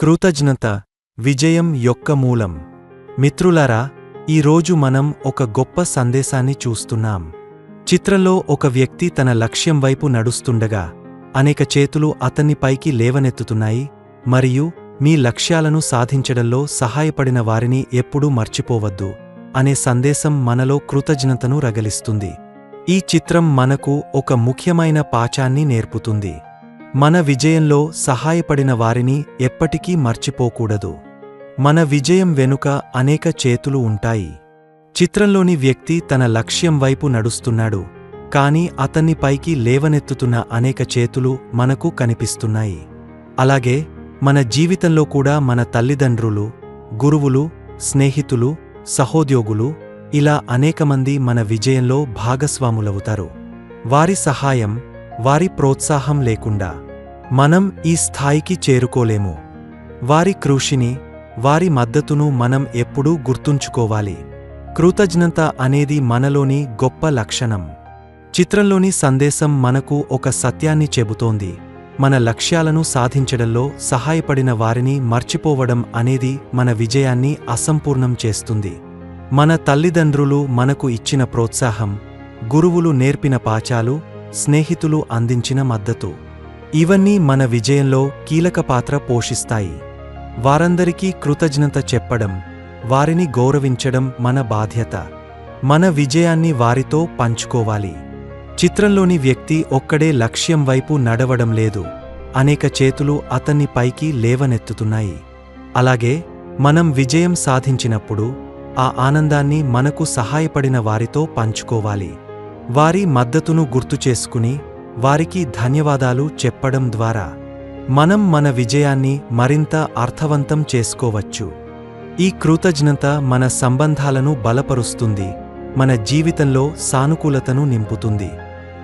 కృతజ్ఞత విజయం యొక్క మూలం. మిత్రులారా ఈరోజు మనం ఒక గొప్ప సందేశాన్ని చూస్తున్నాం. చిత్రంలో ఒక వ్యక్తి తన లక్ష్యం వైపు నడుస్తుండగా అనేక చేతులు అతన్ని పైకి లేవనెత్తుతున్నాయి మరియు మీ లక్ష్యాలను సాధించడంలో సహాయపడిన వారిని ఎప్పుడూ మర్చిపోవద్దు అనే సందేశం మనలో కృతజ్ఞతను రగలిస్తుంది. ఈ చిత్రం మనకు ఒక ముఖ్యమైన పాఠాన్ని నేర్పుతుంది. మన విజయంలో సహాయపడిన వారిని ఎప్పటికీ మర్చిపోకూడదు. మన విజయం వెనుక అనేక చేతులు ఉంటాయి. చిత్రంలోని వ్యక్తి తన లక్ష్యం వైపు నడుస్తున్నాడు కాని అతన్ని పైకి లేవనెత్తుతున్న అనేక చేతులు మనకు కనిపిస్తున్నాయి. అలాగే మన జీవితంలో కూడా మన తల్లిదండ్రులు గురువులు స్నేహితులు సహోద్యోగులు ఇలా అనేకమంది మన విజయంలో భాగస్వాములవుతారు. వారి సహాయం వారి ప్రోత్సాహం లేకుండా మనం ఈ స్థాయికి చేరుకోలేము. వారి కృషిని వారి మద్దతును మనం ఎప్పుడూ గుర్తుంచుకోవాలి. కృతజ్ఞత అనేది మనలోని గొప్ప లక్షణం. చిత్రంలోని సందేశం మనకు ఒక సత్యాన్ని చెబుతోంది. మన లక్ష్యాలను సాధించడంలో సహాయపడిన వారిని మర్చిపోవడం అనేది మన విజయాన్ని అసంపూర్ణం చేస్తుంది. మన తల్లిదండ్రులు మనకు ఇచ్చిన ప్రోత్సాహం గురువులు నేర్పిన పాచాలు స్నేహితులు అందించిన మద్దతు. ఇవన్నీ మన విజయంలో కీలక పాత్ర పోషిస్తాయి. వారందరికీ కృతజ్ఞత చెప్పడం వారిని గౌరవించడం మన బాధ్యత. మన విజయాన్ని వారితో పంచుకోవాలి. చిత్రంలోని వ్యక్తి ఒక్కడే లక్ష్యం వైపు నడవడం లేదు. అనేక చేతులు అతన్ని పైకి లేవనెత్తుతున్నాయి. అలాగే మనం విజయం సాధించినప్పుడు ఆ ఆనందాన్ని మనకు సహాయపడిన వారితో పంచుకోవాలి. వారి మద్దతును గుర్తు చేసుకుని వారికి ధన్యవాదాలు చెప్పడం ద్వారా మనం మన విజయాన్ని మరింత అర్థవంతం చేసుకోవచ్చు. ఈ కృతజ్ఞత మన సంబంధాలను బలపరుస్తుంది మన జీవితంలో సానుకూలతను నింపుతుంది.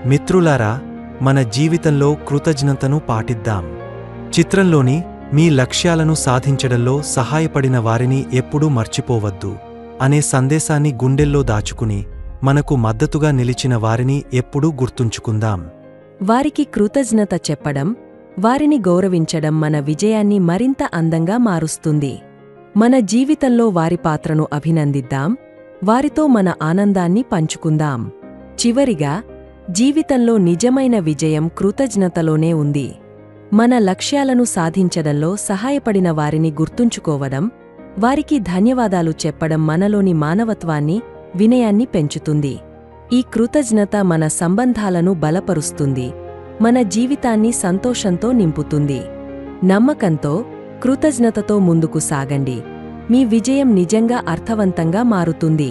మిత్రులారా మన జీవితంలో కృతజ్ఞతను పాటిద్దాం. చిత్రంలోని మీ లక్ష్యాలను సాధించడంలో సహాయపడిన వారిని ఎప్పుడూ మర్చిపోవద్దు అనే సందేశాన్ని గుండెల్లో దాచుకుని మనకు మద్దతుగా నిలిచిన వారిని ఎప్పుడూ గుర్తుంచుకుందాం. వారికి కృతజ్ఞత చెప్పడం వారిని గౌరవించడం మన విజయాన్ని మరింత అందంగా మారుస్తుంది. మన జీవితంలో వారి పాత్రను అభినందిద్దాం వారితో మన ఆనందాన్ని పంచుకుందాం. చివరిగా జీవితంలో నిజమైన విజయం కృతజ్ఞతలోనే ఉంది. మన లక్ష్యాలను సాధించడంలో సహాయపడిన వారిని గుర్తుంచుకోవడం వారికి ధన్యవాదాలు చెప్పడం మనలోని మానవత్వాన్ని వినయాన్ని పెంచుతుంది. ఈ కృతజ్ఞత మన సంబంధాలను బలపరుస్తుంది. మన జీవితాన్ని సంతోషంతో నింపుతుంది. నమ్మకంతో కృతజ్ఞతతో ముందుకు సాగండి. మీ విజయం నిజంగా అర్థవంతంగా మారుతుంది.